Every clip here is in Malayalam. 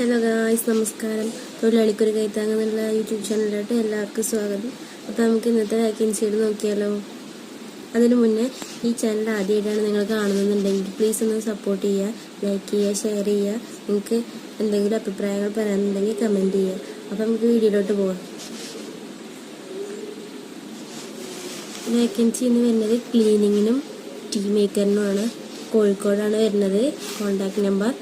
ഹലോ ഗായ്സ് നമസ്കാരം. തൊഴിലാളിക്കൊരു കൈത്താങ്ങുന്നുള്ള യൂട്യൂബ് ചാനലിലോട്ട് എല്ലാവർക്കും സ്വാഗതം. അപ്പോൾ നമുക്ക് ഇന്നത്തെ വാക്കൻസിയുടെ നോക്കിയാലോ? അതിനു മുന്നേ ഈ ചാനൽ ആദ്യമായിട്ടാണ് നിങ്ങൾ കാണുന്നുണ്ടെങ്കിൽ പ്ലീസ് ഒന്ന് സപ്പോർട്ട് ചെയ്യുക ലൈക്ക് ചെയ്യുക ഷെയർ ചെയ്യുക. നിങ്ങൾക്ക് എന്തെങ്കിലും അഭിപ്രായങ്ങൾ പറയാനുണ്ടെങ്കിൽ കമന്റ് ചെയ്യുക. അപ്പോൾ നമുക്ക് വീഡിയോയിലോട്ട് പോകാം വേക്കൻസി എന്ന് വരുന്നത് ക്ലീനിങ്ങിനും ടീ മേക്കറിനുമാണ് കോഴിക്കോടാണ് വരുന്നത്. കോൺടാക്ട് നമ്പർ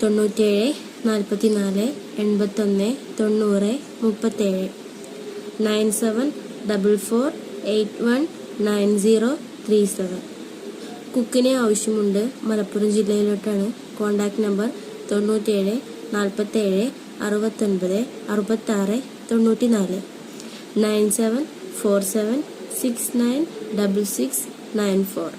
തൊണ്ണൂറ്റേഴ് നാൽപ്പത്തി നാല് എൺപത്തൊന്ന് തൊണ്ണൂറ് മുപ്പത്തേഴ്. Nine seven double four eight one nine zero three seven. കുക്കിനെ ആവശ്യമുണ്ട് മലപ്പുറം ജില്ലയിലോട്ടാണ് കോൺടാക്റ്റ് നമ്പർ തൊണ്ണൂറ്റേഴ് നാൽപ്പത്തേഴ് അറുപത്തൊൻപത് അറുപത്താറ് തൊണ്ണൂറ്റി നാല് nine seven four seven six nine double six nine four.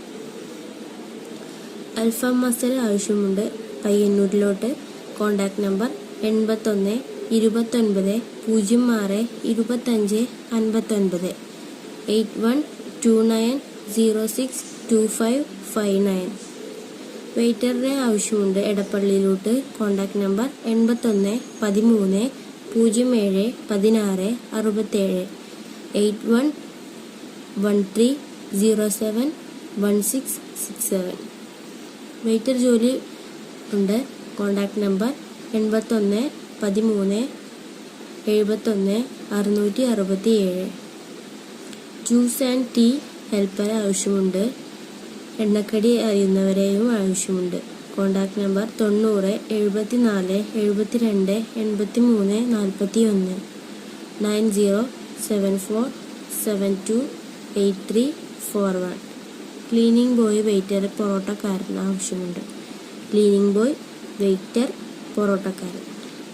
അൽഫാം മസാല ആവശ്യമുണ്ട് പയ്യന്നൂരിലോട്ട് കോണ്ടാക്ട് നമ്പർ എൺപത്തൊന്ന് ഇരുപത്തൊൻപത് പൂജ്യം ആറ് ഇരുപത്തഞ്ച് അൻപത്തൊൻപത്. Eight one two nine zero six two five five nine. വെയിറ്ററിനെ ആവശ്യമുണ്ട് എടപ്പള്ളിയിലോട്ട് കോൺടാക്റ്റ് നമ്പർ എൺപത്തൊന്ന് പതിമൂന്ന് പൂജ്യം ഏഴ് പതിനാറ് അറുപത്തേഴ്. Eight one one three zero seven one six six seven. Waiter ജോലി ഉണ്ട്. കോണ്ടാക്ട് നമ്പർ എൺപത്തൊന്ന് പതിമൂന്ന് എഴുപത്തൊന്ന് അറുന്നൂറ്റി അറുപത്തി ഏഴ് ജ്യൂസ് ആൻഡ് ടീ ഹെൽപ്പർ ആവശ്യമുണ്ട്. എണ്ണക്കടി അറിയുന്നവരെയും ആവശ്യമുണ്ട്. കോൺടാക്ട് നമ്പർ തൊണ്ണൂറ് എഴുപത്തി നാല് എഴുപത്തി രണ്ട് എൺപത്തി മൂന്ന് നാൽപ്പത്തി ഒന്ന് nine zero seven four seven two eight three four one. Cleaning boy waiter പൊറോട്ടക്കാരൻ ആവശ്യമുണ്ട്. ക്ലീനിങ് ബോയ് വെയിറ്റർ പൊറോട്ടക്കാരൻ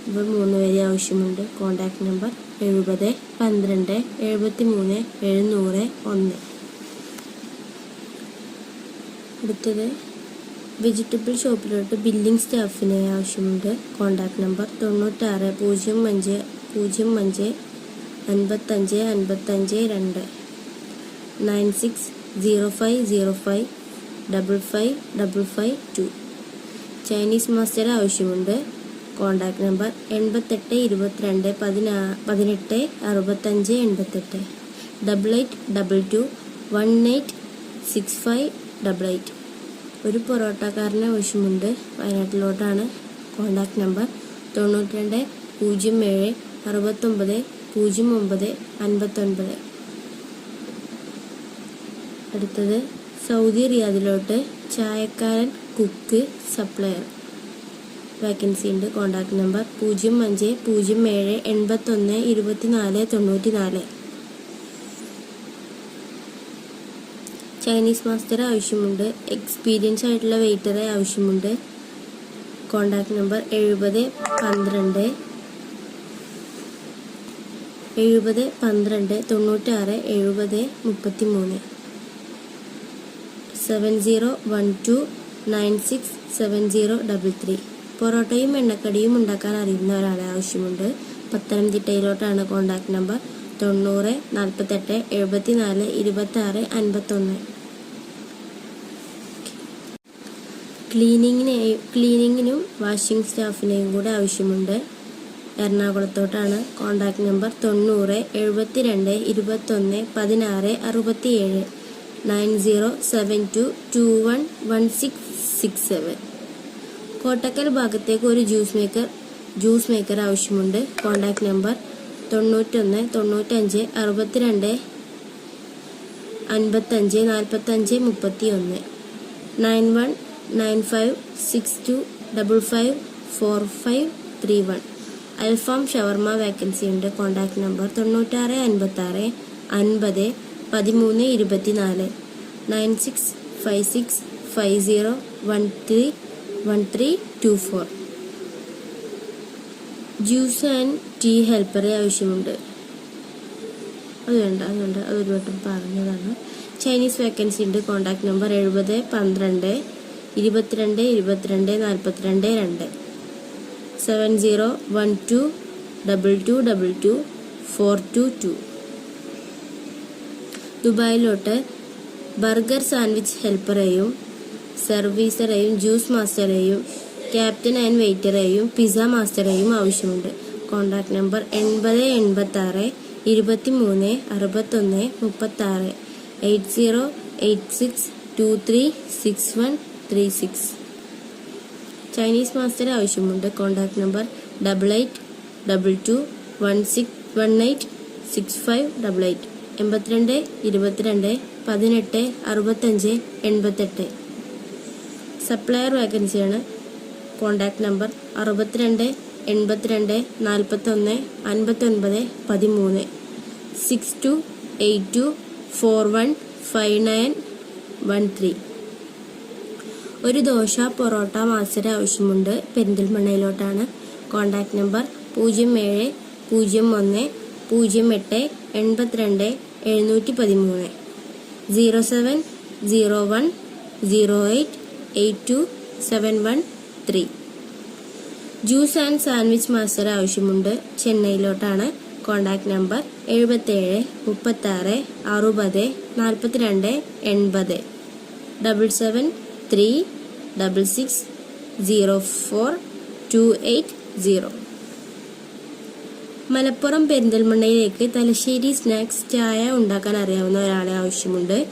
ഇവർ മൂന്ന് പേരെ ആവശ്യമുണ്ട്. കോണ്ടാക്ട് നമ്പർ എഴുപത് പന്ത്രണ്ട് എഴുപത്തി മൂന്ന് എഴുന്നൂറ് ഒന്ന്. അടുത്തത് വെജിറ്റബിൾ ഷോപ്പിലോട്ട് ബില്ലിംഗ് സ്റ്റാഫിനെ ആവശ്യമുണ്ട്. കോണ്ടാക്ട് നമ്പർ തൊണ്ണൂറ്റാറ് പൂജ്യം അഞ്ച് പൂജ്യം അഞ്ച് അൻപത്തഞ്ച് അൻപത്തഞ്ച് രണ്ട്. Nine six zero five zero five double five double five two Chinese master ആവശ്യമുണ്ട്. കോണ്ടാക്ട് നമ്പർ എൺപത്തെട്ട് ഇരുപത്തിരണ്ട് പതിനാ പതിനെട്ട് അറുപത്തഞ്ച് എൺപത്തെട്ട്. Double eight double two one eight six five double eight ഒരു പൊറോട്ടക്കാരനെ ആവശ്യമുണ്ട്. വയനാട്ടിലോട്ടാണ്. കോണ്ടാക്ട് നമ്പർ തൊണ്ണൂറ്റി രണ്ട് പൂജ്യം ഏഴ് അറുപത്തൊമ്പത് പൂജ്യം ഒമ്പത് അൻപത്തൊൻപത്. അടുത്തത് സൗദി റിയാദിലോട്ട്. ചായക്കാരൻ കുക്ക് സപ്ലയർ. വാക്കൻസി ഉണ്ട്. കോണ്ടാക്ട് നമ്പർ പൂജ്യം അഞ്ച് പൂജ്യം ഏഴ് എൺപത്തൊന്ന് ഇരുപത്തിനാല് തൊണ്ണൂറ്റി നാല് ചൈനീസ് മാസ്റ്റർ ആവശ്യമുണ്ട്. എക്സ്പീരിയൻസ് ആയിട്ടുള്ള വെയിറ്ററെ ആവശ്യമുണ്ട്. കോണ്ടാക്ട് നമ്പർ എഴുപത് പന്ത്രണ്ട് എഴുപത് പന്ത്രണ്ട് തൊണ്ണൂറ്റാറ് എഴുപത് മുപ്പത്തി മൂന്ന് seven zero one two nine six seven zero double three. പൊറോട്ടയും എണ്ണക്കടിയും ഉണ്ടാക്കാൻ അറിയുന്ന ഒരാളെ ആവശ്യമുണ്ട്. പത്തനംതിട്ടയിലോട്ടാണ് കോണ്ടാക്ട് നമ്പർ തൊണ്ണൂറ് നാൽപ്പത്തെട്ട് എഴുപത്തി നാല് ഇരുപത്തി ആറ് അൻപത്തൊന്ന്. ക്ലീനിങ്ങിനെ ക്ലീനിങ്ങിനും വാഷിംഗ് സ്റ്റാഫിനെയും കൂടെ ആവശ്യമുണ്ട്. എറണാകുളത്തോട്ടാണ് കോണ്ടാക്ട് നമ്പർ തൊണ്ണൂറ് എഴുപത്തി രണ്ട് ഇരുപത്തൊന്ന് പതിനാറ് അറുപത്തിയേഴ്. Nine zero seven two two one one six six seven. Kottakkal ഭാഗത്തേക്ക് ഒരു ജ്യൂസ് മേക്കർ ജ്യൂസ് മേക്കർ ആവശ്യമുണ്ട്. കോണ്ടാക്ട് നമ്പർ തൊണ്ണൂറ്റൊന്ന് തൊണ്ണൂറ്റഞ്ച് അറുപത്തിരണ്ട് അൻപത്തഞ്ച് നാൽപ്പത്തഞ്ച് മുപ്പത്തി ഒന്ന് nine one nine five six two double five four five three one. അൽഫാം ഷവർമ വേക്കൻസി ഉണ്ട് കോണ്ടാക്ട് നമ്പർ തൊണ്ണൂറ്റാറ് അൻപത്താറ് അൻപത് പതിമൂന്ന് ഇരുപത്തിനാല് nine six five six five zero one three one three two four. Juice and tea ഹെൽപ്പറെ ആവശ്യമുണ്ട്. അത് വേണ്ട അത് വേണ്ട അത് ഒരു വട്ടം പറഞ്ഞതാണ്. ചൈനീസ് വേക്കൻസി ഉണ്ട്. കോണ്ടാക്ട് നമ്പർ എഴുപത് പന്ത്രണ്ട് ഇരുപത്തിരണ്ട് ഇരുപത്തിരണ്ട് നാൽപ്പത്തിരണ്ട് രണ്ട്. Seven zero one two double two double two four two two ദുബായിലോട്ട് burger sandwich ഹെൽപ്പറെയും സർവീസറെയും ജ്യൂസ് മാസ്റ്ററെയും ക്യാപ്റ്റൻ ആൻഡ് വെയിറ്ററെയും പിസ്സ മാസ്റ്ററെയും ആവശ്യമുണ്ട്. കോൺടാക്ട് നമ്പർ എൺപത് എൺപത്തി ആറ് ഇരുപത്തി മൂന്ന് അറുപത്തൊന്ന് മുപ്പത്തി ആറ് eight zero eight six two three six one three six. Chinese master ആവശ്യമുണ്ട്. Contact number double eight double two one six one eight six five double eight. എൺപത്തിരണ്ട് ഇരുപത്തിരണ്ട് പതിനെട്ട് അറുപത്തഞ്ച് എൺപത്തെട്ട്. സപ്ലയർ വേക്കൻസിയാണ്. കോൺടാക്റ്റ് നമ്പർ അറുപത്തിരണ്ട് എൺപത്തിരണ്ട് നാൽപ്പത്തൊന്ന് അൻപത്തൊൻപത് പതിമൂന്ന്. Six two eight two four one five nine one three. ഒരു ദോശ പൊറോട്ട മാസര ആവശ്യമുണ്ട്. പെരിന്തൽമണ്ണയിലോട്ടാണ്. കോൺടാക്റ്റ് നമ്പർ പൂജ്യം ഏഴ് പൂജ്യം ഒന്ന് പൂജ്യം എട്ട് എൺപത്തിരണ്ട് എഴുന്നൂറ്റി പതിമൂന്ന് zero seven zero one zero eight eight two seven one three. Juice and sandwich master ആവശ്യമുണ്ട്. ചെന്നൈയിലോട്ടാണ്. കോൺടാക്ട് നമ്പർ എഴുപത്തേഴ് മുപ്പത്താറ് അറുപത് നാൽപ്പത്തിരണ്ട് എൺപത്. Double seven three double six zero four two eight zero. Malappuram പെരിന്തൽമണ്ണയിലേക്ക് Thalassery snacks ചായ ഉണ്ടാക്കാൻ അറിയാവുന്ന ഒരാളെ ആവശ്യമുണ്ട്.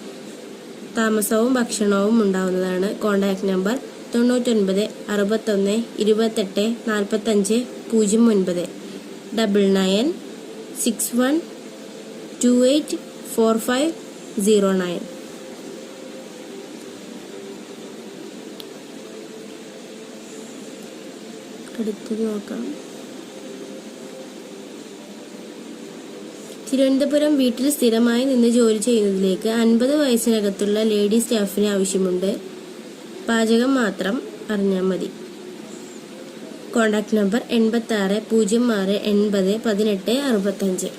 താമസവും ഭക്ഷണവും ഉണ്ടാവുന്നതാണ്. കോൺടാക്ട് നമ്പർ തൊണ്ണൂറ്റൊൻപത് അറുപത്തൊന്ന് ഇരുപത്തെട്ട് നാൽപ്പത്തഞ്ച് പൂജ്യം ഒൻപത്. Double nine six one two eight four five zero nine. അടുത്തത് നോക്കാം. തിരുവനന്തപുരം വീട്ടിൽ സ്ഥിരമായി നിന്ന് ജോലി ചെയ്യുന്നതിലേക്ക് അൻപത് വയസ്സിനകത്തുള്ള ലേഡി സ്റ്റാഫിന് ആവശ്യമുണ്ട്. പാചകം മാത്രം അറിഞ്ഞാൽ മതി. കോൺടാക്ട് നമ്പർ എൺപത്തി ആറ് പൂജ്യം ആറ് എൺപത് പതിനെട്ട് അറുപത്തഞ്ച്.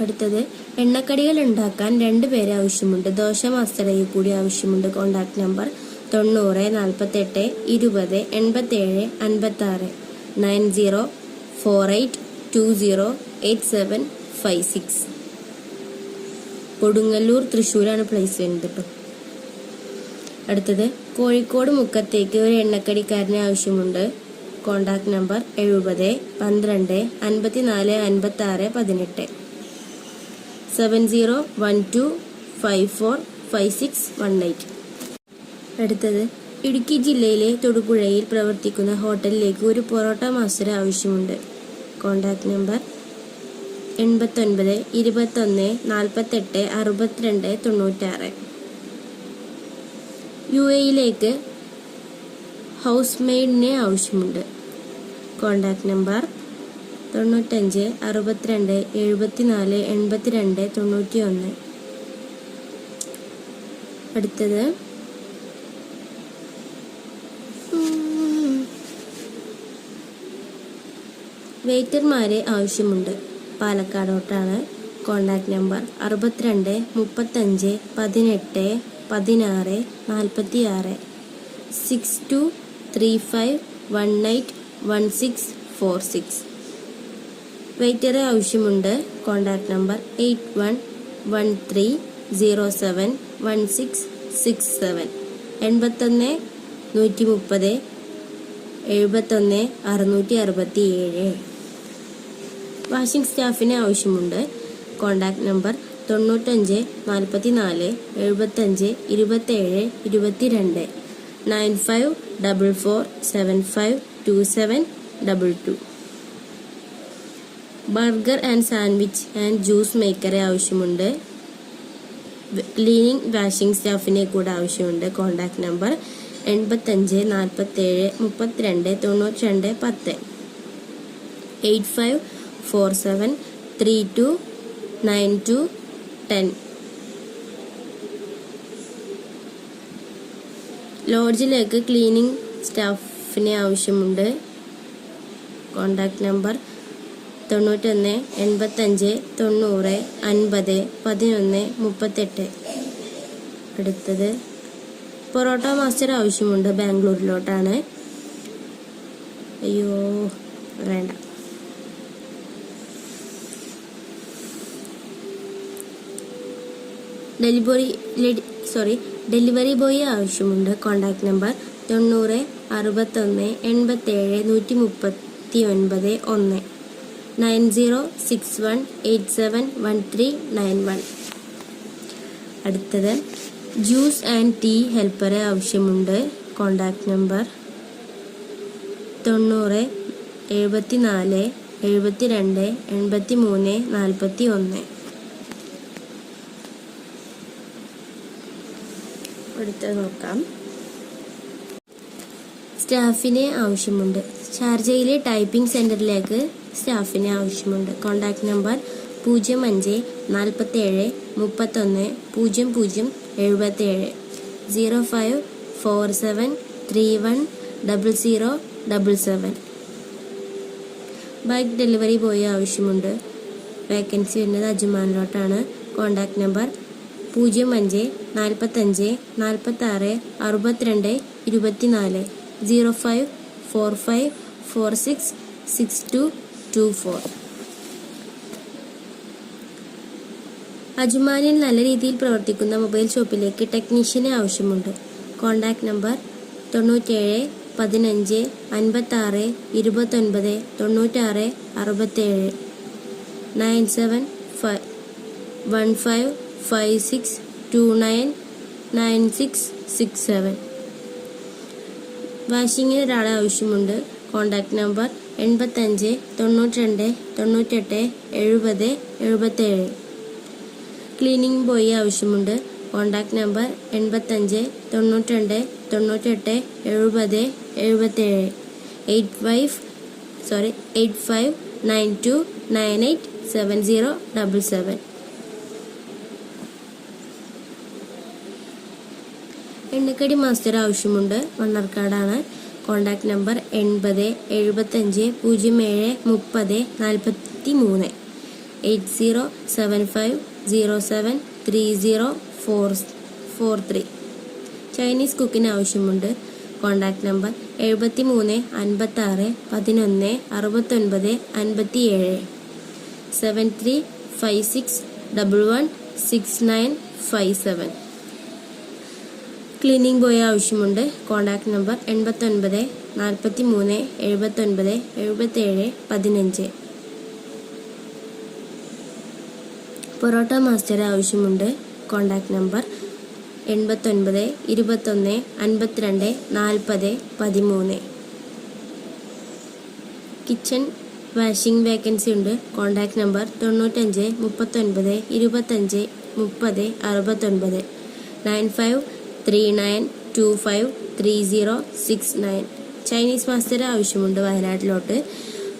അടുത്തത് എണ്ണക്കടികൾ ഉണ്ടാക്കാൻ രണ്ട് പേരെ ആവശ്യമുണ്ട്. ദോശ മാസ്റ്ററയിൽ കൂടി ആവശ്യമുണ്ട്. കോൺടാക്ട് നമ്പർ തൊണ്ണൂറ് നാൽപ്പത്തെട്ട് ഇരുപത് എൺപത്തേഴ് അൻപത്തി ആറ് nine zero four eight two zero eight seven five six. Kodungallur തൃശ്ശൂരാണ് പ്ലേസ് വരുന്നത് കേട്ടോ അടുത്തത് കോഴിക്കോട് മുക്കത്തേക്ക് ഒരു എണ്ണക്കടിക്കാരനെ ആവശ്യമുണ്ട്. കോണ്ടാക്ട് നമ്പർ എഴുപത് പന്ത്രണ്ട് അൻപത്തിനാല് അൻപത്തി ആറ് പതിനെട്ട്. Seven zero one two five four five six one eight അടുത്തത് ഇടുക്കി ജില്ലയിലെ തൊടുപുഴയിൽ പ്രവർത്തിക്കുന്ന ഹോട്ടലിലേക്ക് ഒരു പൊറോട്ട മാസ്റ്റർ ആവശ്യമുണ്ട്. കോണ്ടാക്ട് നമ്പർ എൺപത്തൊൻപത് ഇരുപത്തൊന്ന് നാൽപ്പത്തെട്ട് അറുപത്തിരണ്ട് തൊണ്ണൂറ്റാറ്. യു എയിലേക്ക് ഹൗസ് മെയ്ഡിനെ ആവശ്യമുണ്ട്. കോണ്ടാക്ട് നമ്പർ തൊണ്ണൂറ്റഞ്ച് അറുപത്തിരണ്ട് എഴുപത്തിനാല് എൺപത്തിരണ്ട് തൊണ്ണൂറ്റി ഒന്ന് അടുത്തത് വെയിറ്റർമാരെ ആവശ്യമുണ്ട്. പാലക്കാടോട്ടാണ്. കോണ്ടാക്ട് നമ്പർ അറുപത്തിരണ്ട് മുപ്പത്തഞ്ച് പതിനെട്ട് പതിനാറ് നാൽപ്പത്തി ആറ് six two three five one eight one six four six വെയിറ്ററെ ആവശ്യമുണ്ട്. Contact number eight one one three zero seven one six six seven. എൺപത്തൊന്ന് നൂറ്റി മുപ്പത് എഴുപത്തൊന്ന് അറുന്നൂറ്റി അറുപത്തി ഏഴ് വാഷിംഗ് സ്റ്റാഫിനെ ആവശ്യമുണ്ട്. കോണ്ടാക്ട് നമ്പർ തൊണ്ണൂറ്റഞ്ച് നാൽപ്പത്തി നാല് എഴുപത്തഞ്ച് ഇരുപത്തേഴ് ഇരുപത്തിരണ്ട്. Nine five double four seven five two seven double two. Burger and sandwich and juice മേക്കറെ ആവശ്യമുണ്ട്. ക്ലീനിങ് വാഷിംഗ് സ്റ്റാഫിനെ കൂടെ ആവശ്യമുണ്ട്. കോണ്ടാക്ട് നമ്പർ എൺപത്തഞ്ച് നാൽപ്പത്തേഴ് മുപ്പത്തിരണ്ട് തൊണ്ണൂറ്റി രണ്ട് പത്ത്. Eight five four seven three two nine two ten ലോഡ്ജിലേക്ക് cleaning സ്റ്റാഫിനെ ആവശ്യമുണ്ട്. കോണ്ടാക്ട് നമ്പർ തൊണ്ണൂറ്റൊന്ന് എൺപത്തഞ്ച് തൊണ്ണൂറ് അൻപത് പതിനൊന്ന് മുപ്പത്തെട്ട്. അടുത്തത് പൊറോട്ട മാസ്റ്റർ ആവശ്യമുണ്ട് ബാംഗ്ലൂരിലോട്ടാണ്. അയ്യോ വേണ്ട. ഡെലിവറി സോറി ഡെലിവറി ബോയ് ആവശ്യമുണ്ട്. കോൺടാക്ട് നമ്പർ തൊണ്ണൂറ് അറുപത്തൊന്ന് എൺപത്തേഴ് നൂറ്റി മുപ്പത്തി ഒൻപത് ഒന്ന്. Nine zero six one eight seven one three nine one. അടുത്തത് ജ്യൂസ് ആൻഡ് ടീ ഹെൽപ്പറെ ആവശ്യമുണ്ട്. കോണ്ടാക്ട് നമ്പർ തൊണ്ണൂറ് എഴുപത്തി നാല് എഴുപത്തി രണ്ട് എൺപത്തി മൂന്ന് നാൽപ്പത്തി ഒന്ന് അടുത്തത് നോക്കാം. സ്റ്റാഫിനെ ആവശ്യമുണ്ട്. ഷാർജയിലെ ടൈപ്പിംഗ് സെന്ററിലേക്ക് സ്റ്റാഫിനെ ആവശ്യമുണ്ട്. കോൺടാക്ട് നമ്പർ പൂജ്യം അഞ്ച് നാൽപ്പത്തേഴ് മുപ്പത്തൊന്ന് പൂജ്യം പൂജ്യം എഴുപത്തേഴ്. Zero five four seven three one double zero double seven. Bike delivery boy ആവശ്യമുണ്ട്. വേക്കൻസി വരുന്നത് അജ്മാനിലോട്ടാണ്. കോൺടാക്ട് നമ്പർ പൂജ്യം അഞ്ച് നാൽപ്പത്തഞ്ച് നാൽപ്പത്താറ് അറുപത്തിരണ്ട് ഇരുപത്തിനാല്. Zero five four five four six six two two four. അജുമാനിൽ നല്ല രീതിയിൽ പ്രവർത്തിക്കുന്ന മൊബൈൽ ഷോപ്പിലേക്ക് ടെക്നീഷ്യനെ ആവശ്യമുണ്ട്. കോൺടാക്ട് നമ്പർ തൊണ്ണൂറ്റേഴ് പതിനഞ്ച് അൻപത്താറ് ഇരുപത്തൊൻപത് തൊണ്ണൂറ്റാറ് അറുപത്തേഴ്. Nine seven five one five five six two nine nine six six seven വാഷിങ്ങിന് ഒരാളെ ആവശ്യമുണ്ട്. കോൺടാക്ട് നമ്പർ എൺപത്തഞ്ച് തൊണ്ണൂറ്റി രണ്ട് തൊണ്ണൂറ്റെട്ട് എഴുപത് എഴുപത്തേഴ്. ക്ലീനിങ് ബോയ് ആവശ്യമുണ്ട്. കോൺടാക്ട് നമ്പർ എൺപത്തഞ്ച് തൊണ്ണൂറ്റിരണ്ട് തൊണ്ണൂറ്റെട്ട് എഴുപത് എഴുപത്തേഴ്. Eight five sorry eight five nine two nine eight seven zero double seven എണ്ണക്കടി മാസ്റ്റർ ആവശ്യമുണ്ട്. മണ്ണാർക്കാടാണ് കോൺടാക്ട് നമ്പർ എൺപത് എഴുപത്തഞ്ച് പൂജ്യം ഏഴ് മുപ്പത് നാൽപ്പത്തി മൂന്ന് eight zero seven five zero seven three zero four four three. Chinese കുക്കിന് ആവശ്യമുണ്ട്. കോൺടാക്ട് നമ്പർ എഴുപത്തി മൂന്ന് അൻപത്താറ് പതിനൊന്ന് അറുപത്തൊൻപത് അൻപത്തി ഏഴ് seven three five six double one six nine five seven. Cleaning boy ആവശ്യമുണ്ട്. കോൺടാക്ട് നമ്പർ എൺപത്തൊൻപത് നാൽപ്പത്തി മൂന്ന് എഴുപത്തൊൻപത് എഴുപത്തേഴ് പതിനഞ്ച്. പൊറോട്ട മാസ്റ്റർ ആവശ്യമുണ്ട്. കോൺടാക്ട് നമ്പർ എൺപത്തൊൻപത് ഇരുപത്തൊന്ന് അൻപത്തിരണ്ട് നാൽപ്പത് പതിമൂന്ന്. കിച്ചൺ വാഷിംഗ് വേക്കൻസി ഉണ്ട്. കോൺടാക്ട് നമ്പർ തൊണ്ണൂറ്റഞ്ച് മുപ്പത്തൊൻപത് ഇരുപത്തഞ്ച് മുപ്പത് അറുപത്തൊൻപത്. Nine five three nine two five three zero six nine Chinese master ആവശ്യമുണ്ട് വയനാട്ടിലോട്ട്.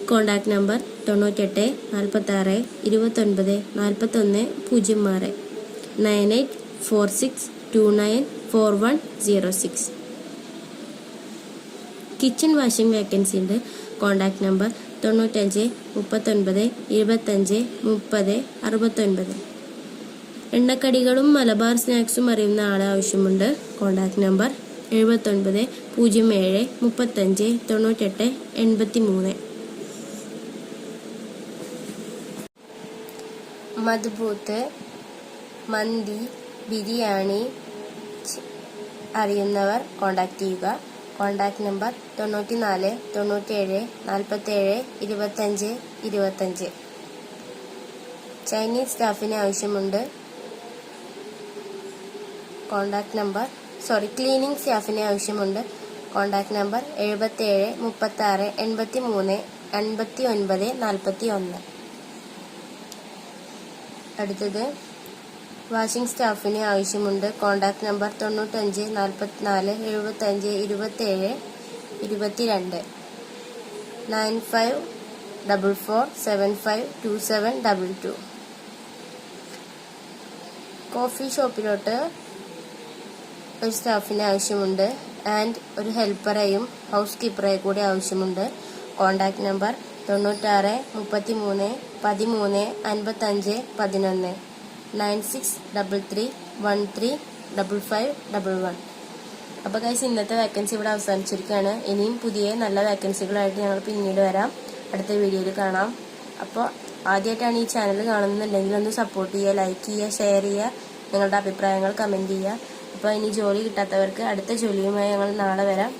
കോൺടാക്ട് നമ്പർ തൊണ്ണൂറ്റെട്ട് നാൽപ്പത്താറ് ഇരുപത്തൊൻപത് നാൽപ്പത്തൊന്ന് പൂജ്യം ആറ്. Nine eight four six two nine four one zero six kitchen washing vacancy ഉണ്ട്. കോൺടാക്ട് നമ്പർ തൊണ്ണൂറ്റഞ്ച് മുപ്പത്തൊൻപത് ഇരുപത്തഞ്ച് മുപ്പത് അറുപത്തൊൻപത്. എണ്ണക്കടികളും മലബാർ സ്നാക്സും അറിയുന്ന ആളെ ആവശ്യമുണ്ട്. കോൺടാക്ട് നമ്പർ എഴുപത്തൊൻപത് പൂജ്യം ഏഴ് മുപ്പത്തഞ്ച് തൊണ്ണൂറ്റെട്ട് എൺപത്തി മൂന്ന് മധുബൂത്ത് മന്തി ബിരിയാണി അറിയുന്നവർ കോൺടാക്ട് ചെയ്യുക. കോൺടാക്ട് നമ്പർ തൊണ്ണൂറ്റി നാല് തൊണ്ണൂറ്റേഴ് നാൽപ്പത്തേഴ് ഇരുപത്തഞ്ച് ഇരുപത്തഞ്ച്. ചൈനീസ് സ്റ്റാഫിന് ആവശ്യമുണ്ട്. കോൺടാക്ട് നമ്പർ സോറി ക്ലീനിങ് സ്റ്റാഫിനെ ആവശ്യമുണ്ട്. കോൺടാക്ട് നമ്പർ എഴുപത്തേഴ് മുപ്പത്താറ് എൺപത്തി മൂന്ന് എൺപത്തി ഒൻപത് നാൽപ്പത്തി ഒന്ന് അടുത്തത് വാഷിംഗ് സ്റ്റാഫിന് ആവശ്യമുണ്ട്. കോൺടാക്ട് നമ്പർ തൊണ്ണൂറ്റഞ്ച് നാൽപ്പത്തിനാല് എഴുപത്തഞ്ച് ഇരുപത്തേഴ് ഇരുപത്തിരണ്ട്. Nine five double four seven five two seven double two. Coffee ഷോപ്പിലോട്ട് ഒരു സ്റ്റാഫിനെ ആവശ്യമുണ്ട്. ആൻഡ് ഒരു ഹെൽപ്പറെയും ഹൗസ് കീപ്പറെയും കൂടി ആവശ്യമുണ്ട്. കോൺടാക്ട് നമ്പർ തൊണ്ണൂറ്റാറ് മുപ്പത്തി മൂന്ന് പതിമൂന്ന് അൻപത്തഞ്ച് പതിനൊന്ന്. Nine six double three one three double five double one. അപ്പോൾ കൈസ് ഇന്നത്തെ വേക്കൻസി ഇവിടെ അവസാനിച്ചിരിക്കുകയാണ്. ഇനിയും പുതിയ നല്ല വേക്കൻസികളായിട്ട് ഞങ്ങൾ പിന്നീട് വരാം. അടുത്ത വീഡിയോയിൽ കാണാം. അപ്പോൾ ആദ്യമായിട്ടാണ് ഈ ചാനൽ കാണുന്നുണ്ടെങ്കിൽ ഒന്ന് സപ്പോർട്ട് ചെയ്യുക ലൈക്ക് ചെയ്യുക ഷെയർ ചെയ്യുക നിങ്ങളുടെ അഭിപ്രായങ്ങൾ കമന്റ് ചെയ്യുക. അപ്പോൾ ഇനി ജോലി കിട്ടാത്തവർക്ക് അടുത്ത ജോലിയുമായി ഞങ്ങൾ നാളെ വരാം.